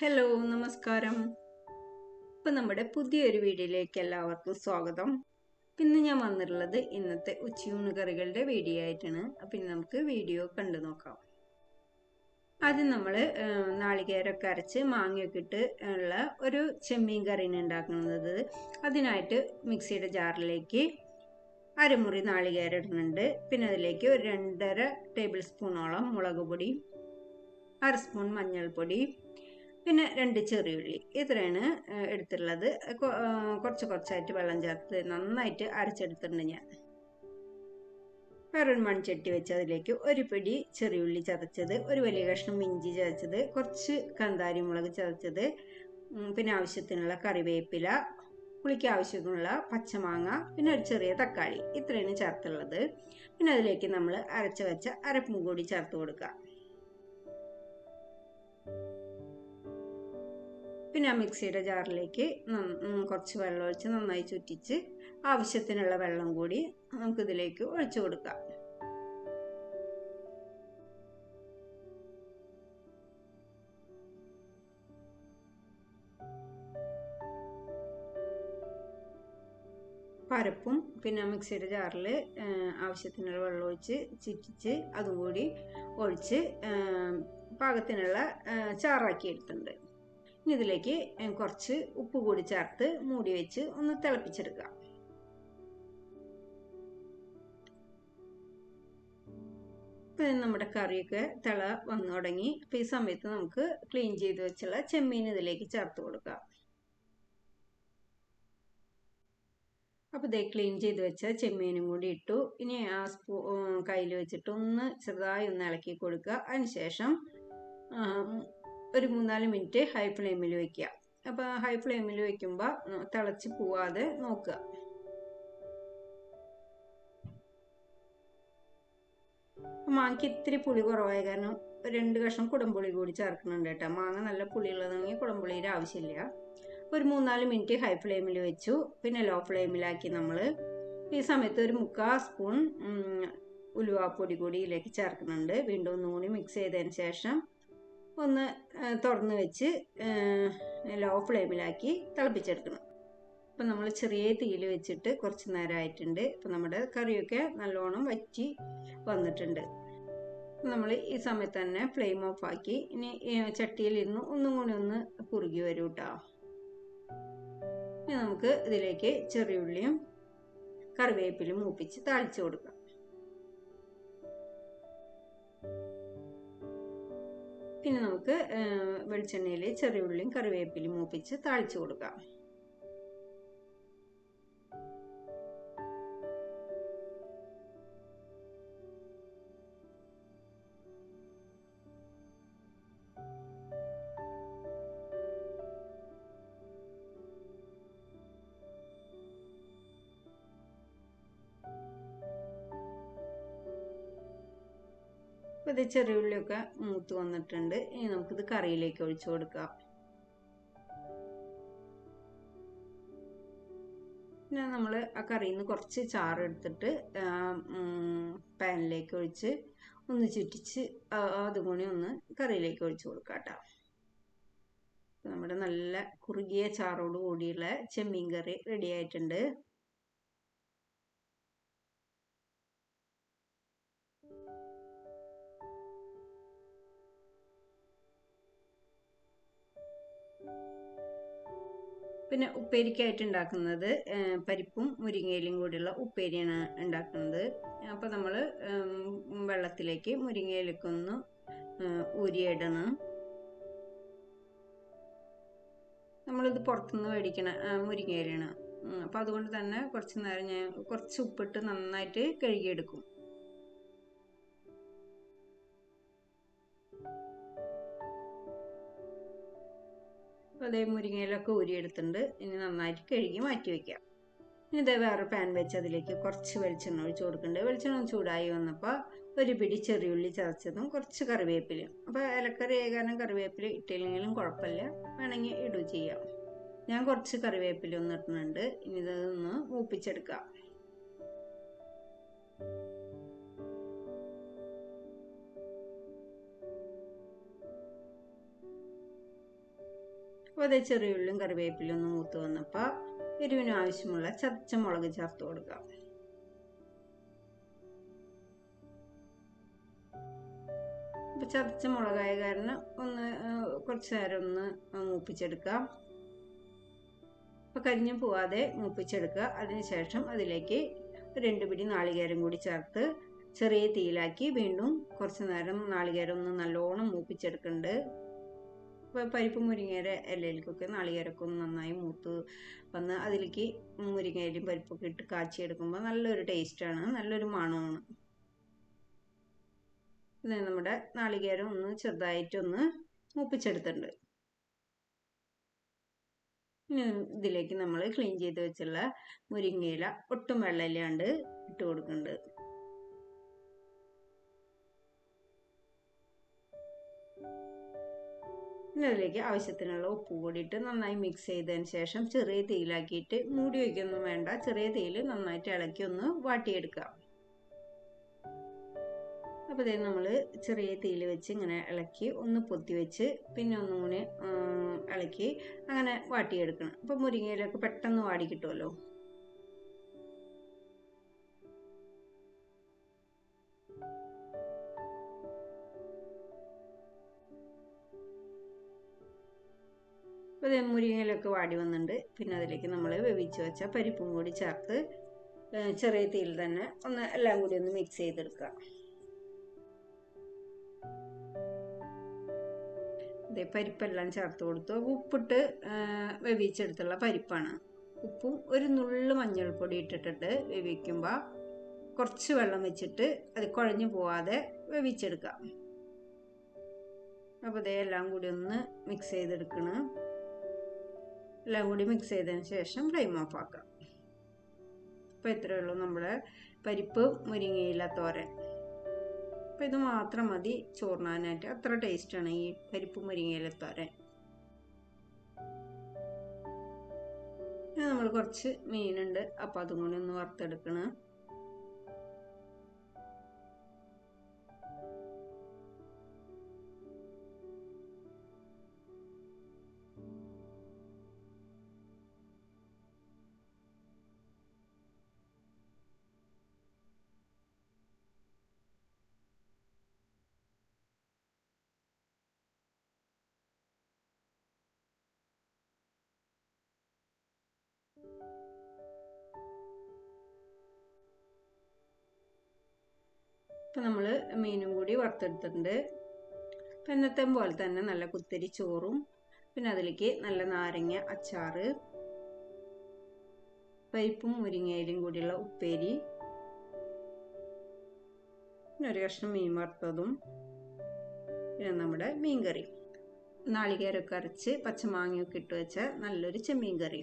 Hello നമസ്കാരം. ഇപ്പം നമ്മുടെ പുതിയൊരു വീഡിയോയിലേക്ക് എല്ലാവർക്കും സ്വാഗതം. പിന്നെ ഞാൻ വന്നിട്ടുള്ളത് ഇന്നത്തെ ഉച്ചയൂണ് കറികളുടെ വീഡിയോ ആയിട്ടാണ്. അപ്പം ഇനി നമുക്ക് വീഡിയോ കണ്ടു നോക്കാം. ആദ്യം നമ്മൾ നാളികേരമൊക്കെ അരച്ച് മാങ്ങയൊക്കെ ഇട്ട് ഉള്ള ഒരു ചെമ്മീൻ കറിയാണ് ഉണ്ടാക്കുന്നത്. അതിനായിട്ട് മിക്സിയുടെ ജാറിലേക്ക് അരമുറി നാളികേരം ഇടുന്നുണ്ട്. പിന്നെ അതിലേക്ക് ഒരു രണ്ടര ടേബിൾ സ്പൂണോളം മുളക് പൊടി അര സ്പൂൺ മഞ്ഞൾപ്പൊടി പിന്നെ രണ്ട് ചെറിയുള്ളി ഇത്രയാണ് എടുത്തിട്ടുള്ളത്. കുറച്ച് കുറച്ചായിട്ട് വെള്ളം ചേർത്ത് നന്നായിട്ട് അരച്ചെടുത്തിട്ടുണ്ട് ഞാൻ. വേറൊരു മൺചട്ടി വെച്ച് അതിലേക്ക് ഒരു പിടി ചെറിയുള്ളി ചതച്ചത് ഒരു വലിയ കഷ്ണം ഇഞ്ചി ചതച്ചത് കുറച്ച് കന്താരി മുളക് ചതച്ചത് പിന്നെ ആവശ്യത്തിനുള്ള കറിവേപ്പില പുളിക്ക് ആവശ്യത്തിനുള്ള പച്ചമാങ്ങ പിന്നെ ഒരു ചെറിയ തക്കാളി. ഇത്രയാണ് ചേർത്തുള്ളത്. പിന്നെ അതിലേക്ക് നമ്മൾ അരച്ച് വെച്ച അരപ്പും കൂടി ചേർത്ത് കൊടുക്കുക. പിന്നെ ആ മിക്സിയുടെ ജാറിലേക്ക് കുറച്ച് വെള്ളം ഒഴിച്ച് നന്നായി ചുറ്റിച്ച് ആവശ്യത്തിനുള്ള വെള്ളം കൂടി നമുക്ക് ഇതിലേക്ക് ഒഴിച്ചു കൊടുക്കാം. പരപ്പും പിന്നെ മിക്സിയുടെ ജാറിൽ ആവശ്യത്തിനുള്ള വെള്ളം ഒഴിച്ച് ചിറ്റിച്ച് അതുകൂടി ഒഴിച്ച് പാകത്തിനുള്ള ചാറാക്കി എടുത്തിട്ടുണ്ട്. ഇതിലേക്ക് കുറച്ച് ഉപ്പ് കൂടി ചേർത്ത് മൂടി വെച്ച് ഒന്ന് തിളപ്പിച്ചെടുക്കുക. ഇപ്പം നമ്മുടെ കറിയൊക്കെ തിള വന്നു തുടങ്ങി. അപ്പം ഈ സമയത്ത് നമുക്ക് ക്ലീൻ ചെയ്ത് വെച്ചുള്ള ചെമ്മീൻ ഇതിലേക്ക് ചേർത്ത് കൊടുക്കാം. അപ്പോൾ ഇതേ ക്ലീൻ ചെയ്ത് വെച്ച ചെമ്മീനും കൂടി ഇട്ടു. ഇനി ആ സ്പൂ കയ്യിൽ വെച്ചിട്ട് ഒന്ന് ചെറുതായി ഒന്ന് ഇളക്കി കൊടുക്കുക. അതിനുശേഷം ഒരു മൂന്നാൽ മിനിറ്റ് ഹൈ ഫ്ലെയിമിൽ വെക്കുക അപ്പോൾ ഹൈ ഫ്ലെയിമിൽ വെക്കുമ്പോൾ തിളച്ച് പോവാതെ നോക്കുക മാങ്ങയ്ക്ക് ഇത്തിരി പുളി കുറവായ കാരണം രണ്ട് കഷ്ണം കുടംപുളി കൂടി ചേർക്കുന്നുണ്ട് കേട്ടോ. മാങ്ങ നല്ല പുളി പുളിയുള്ളതാണെങ്കിൽ കുടംപുളിയുടെ ആവശ്യമില്ല ഒരു മൂന്നാൽ മിനിറ്റ് ഹൈ ഫ്ലെയിമിൽ വെച്ചു. പിന്നെ ലോ ഫ്ലെയിമിലാക്കി നമ്മൾ ഈ സമയത്ത് ഒരു മുക്കാൽ സ്പൂൺ ഉലുവാപ്പൊടി കൂടി ഇതിലേക്ക് ചേർക്കുന്നുണ്ട്. വീണ്ടും ഒന്നുകൂടി മിക്സ് ചെയ്തതിന് ശേഷം ഒന്ന് തുറന്ന് വെച്ച് ലോ ഫ്ലെയിമിലാക്കി തിളപ്പിച്ചെടുക്കണം. ഇപ്പം നമ്മൾ ചെറിയ തീയിൽ വെച്ചിട്ട് കുറച്ച് നേരമായിട്ടുണ്ട് അപ്പം നമ്മുടെ കറിയൊക്കെ നല്ലോണം വറ്റി വന്നിട്ടുണ്ട്. നമ്മൾ ഈ സമയത്ത് തന്നെ ഫ്ലെയിം ഓഫ് ആക്കി ഇനി ചട്ടിയിൽ ഇരുന്ന് ഒന്നും കൂടി ഒന്ന് കുറുകി വരും കേട്ടോ ഇനി നമുക്ക് ഇതിലേക്ക് ചെറിയുള്ളിയും കറിവേപ്പിലും മൂപ്പിച്ച് താളിച്ചു കൊടുക്കാം. പിന്നെ നമുക്ക് വെളിച്ചെണ്ണയിൽ ചെറിയ ഉള്ളിയും കറിവേപ്പിലും മൂപ്പിച്ച് താളിച്ചു കൊടുക്കാം. അപ്പോൾ ചെറിയ ഉള്ളിയൊക്കെ മൂത്ത് വന്നിട്ടുണ്ട്. ഇനി നമുക്കിത് കറിയിലേക്ക് ഒഴിച്ചു കൊടുക്കാം. പിന്നെ നമ്മൾ ആ കറിയിൽ നിന്ന് കുറച്ച് ചാറ് എടുത്തിട്ട് പാനിലേക്ക് ഒഴിച്ച് ഒന്ന് ചുറ്റിച്ച് അതും കൂടി ഒന്ന് കറിയിലേക്ക് ഒഴിച്ച് കൊടുക്കാം കേട്ടോ. നമ്മുടെ നല്ല കുറുകിയ ചാറോട് കൂടിയുള്ള ചെമ്മീൻ കറി റെഡി ആയിട്ടുണ്ട്. പിന്നെ ഉപ്പേരിക്കായിട്ട് ഉണ്ടാക്കുന്നത് പരിപ്പും മുരിങ്ങയിലും കൂടിയുള്ള ഉപ്പേരിയാണ് ഉണ്ടാക്കുന്നത്. അപ്പോൾ നമ്മൾ വെള്ളത്തിലേക്ക് മുരിങ്ങയിലേക്കൊന്ന് ഊരിയിടണം. നമ്മളിത് പുറത്തുനിന്ന് മേടിക്കണ മുരിങ്ങയിലാണ് അപ്പോൾ അതുകൊണ്ട് തന്നെ കുറച്ച് നേരം ഞാൻ കുറച്ച് ഉപ്പിട്ട് നന്നായിട്ട് കഴുകിയെടുക്കും. അതേ മുരിങ്ങയിലൊക്കെ ഊരിയെടുത്തിട്ടുണ്ട് ഇനി നന്നായിട്ട് കഴുകി മാറ്റി വയ്ക്കാം ഇനി ഇതേ വേറെ പാൻ വെച്ച് അതിലേക്ക് കുറച്ച് വെളിച്ചെണ്ണ ഒഴിച്ച് കൊടുക്കുന്നുണ്ട്. വെളിച്ചെണ്ണ ചൂടായി വന്നപ്പോൾ ഒരു പിടി ചെറിയുള്ളി ചതച്ചതും കുറച്ച് കറിവേപ്പിലയും. അപ്പോൾ ഇലക്കറി ഏകാനും കറിവേപ്പില ഇട്ടില്ലെങ്കിലും കുഴപ്പമില്ല. വേണമെങ്കിൽ ഇടുക ചെയ്യാം. ഞാൻ കുറച്ച് കറിവേപ്പില ഒന്ന് ഇടുന്നുണ്ട്. ഇനി ഇതൊന്ന് മൂപ്പിച്ചെടുക്കാം. അപ്പോൾ ചെറിയ ഉള്ളിയും കറിവേപ്പിലും ഒന്ന് മൂത്ത് വന്നപ്പോൾ എരിവിന് ആവശ്യമുള്ള ചതച്ച മുളക് ചേർത്ത് കൊടുക്കാം. അപ്പോൾ ചതച്ച മുളകായ കാരണം ഒന്ന് കുറച്ച് നേരം ഒന്ന് മൂപ്പിച്ചെടുക്കാം. അപ്പോൾ കരിഞ്ഞു പോവാതെ മൂപ്പിച്ചെടുക്കുക അതിനുശേഷം അതിലേക്ക് രണ്ട് പിടി നാളികേരം കൂടി ചേർത്ത് ചെറിയ തീയിലാക്കി വീണ്ടും കുറച്ച് നേരം നാളികേരം ഒന്ന് നല്ലോണം മൂപ്പിച്ചെടുക്കുന്നുണ്ട് പരിപ്പ് മുരിങ്ങയുടെ ഇലയിലേക്കൊക്കെ നാളികേരമൊക്കെ ഒന്ന് നന്നായി മൂത്ത് വന്ന് അതിലേക്ക് മുരിങ്ങയിലും പരിപ്പൊക്കെ ഇട്ട് കാച്ചിയെടുക്കുമ്പോൾ നല്ലൊരു ടേസ്റ്റാണ് നല്ലൊരു മണമാണ്. ഇത് നമ്മുടെ നാളികേരം ഒന്ന് ചെറുതായിട്ടൊന്ന് മൂപ്പിച്ചെടുത്തിട്ടുണ്ട്. ഇതിലേക്ക് നമ്മൾ ക്ലീൻ ചെയ്ത് വെച്ചുള്ള മുരിങ്ങയില ഒട്ടും വെള്ളമില്ലാണ്ട് ഇട്ട് കൊടുക്കുന്നുണ്ട്. ഇനി ആവശ്യത്തിനുള്ള ഉപ്പ് കൂടിയിട്ട് നന്നായി മിക്സ് ചെയ്തതിന് ശേഷം ചെറിയ തീയിലാക്കിയിട്ട് മൂടി വയ്ക്കൊന്നും വേണ്ട. ചെറിയ തീയിൽ നന്നായിട്ട് ഇളക്കി ഒന്ന് വാട്ടിയെടുക്കുക. അപ്പോൾ ഇതേ നമ്മൾ ചെറിയ തീയിൽ വെച്ച് ഇങ്ങനെ ഇളക്കി ഒന്ന് പൊത്തി വെച്ച് പിന്നെ ഒന്നും കൂടി ഇളക്കി അങ്ങനെ വാട്ടിയെടുക്കണം. അപ്പോൾ മുരിങ്ങയിലൊക്കെ പെട്ടെന്ന് വാടി കിട്ടുമല്ലോ അപ്പോൾ ഇത് മുരിങ്ങയിലൊക്കെ വാടി വന്നിട്ടുണ്ട് പിന്നെ അതിലേക്ക് നമ്മൾ വേവിച്ച് വെച്ച പരിപ്പും കൂടി ചേർത്ത് ചെറിയ തീയിൽ തന്നെ ഒന്ന് എല്ലാം കൂടി ഒന്ന് മിക്സ് ചെയ്തെടുക്കുക. ഇതേ പരിപ്പെല്ലാം ചേർത്ത് കൊടുത്തു. ഉപ്പിട്ട് വേവിച്ചെടുത്തുള്ള പരിപ്പാണ്. ഉപ്പും ഒരു നുള്ളു മഞ്ഞൾപ്പൊടി ഇട്ടിട്ടിട്ട് വേവിക്കുമ്പോൾ കുറച്ച് വെള്ളം വെച്ചിട്ട് അത് കുഴഞ്ഞു പോവാതെ വേവിച്ചെടുക്കാം അപ്പോൾ ഇതേ എല്ലാം കൂടി ഒന്ന് മിക്സ് ചെയ്തെടുക്കണം. എല്ലാം കൂടി മിക്സ് ചെയ്തതിന് ശേഷം ഫ്ലെയിം ഓഫ് ആക്കാം. അപ്പോൾ ഇത്രയേ ഉള്ളൂ നമ്മുടെ പരിപ്പ് മുരിങ്ങയില തോരൻ. അപ്പോൾ ഇത് മാത്രം മതി ചോറിനാനായിട്ട്. അത്ര ടേസ്റ്റാണ് ഈ പരിപ്പ് മുരിങ്ങയില തോരൻ. നമ്മൾ കുറച്ച് മീനുണ്ട്. അപ്പോൾ അതും കൂടി ഒന്ന് വറുത്തെടുക്കണം. ഇപ്പം നമ്മൾ മീനും കൂടി വറുത്തെടുത്തിട്ടുണ്ട്. അപ്പം ഇന്നത്തെ പോലെ തന്നെ നല്ല കുത്തരി ചോറും പിന്നെ അതിലേക്ക് നല്ല നാരങ്ങ അച്ചാറ് പരിപ്പും മുരിങ്ങയിലും കൂടിയുള്ള ഉപ്പേരി പിന്നെ ഒരു കഷ്ണം മീൻ വറുത്തതും പിന്നെ നമ്മുടെ മീൻ കറി നാളികേരമൊക്കെ അരച്ച് പച്ചമാങ്ങയൊക്കെ ഇട്ട് വെച്ച നല്ലൊരു ചെമ്മീൻ കറി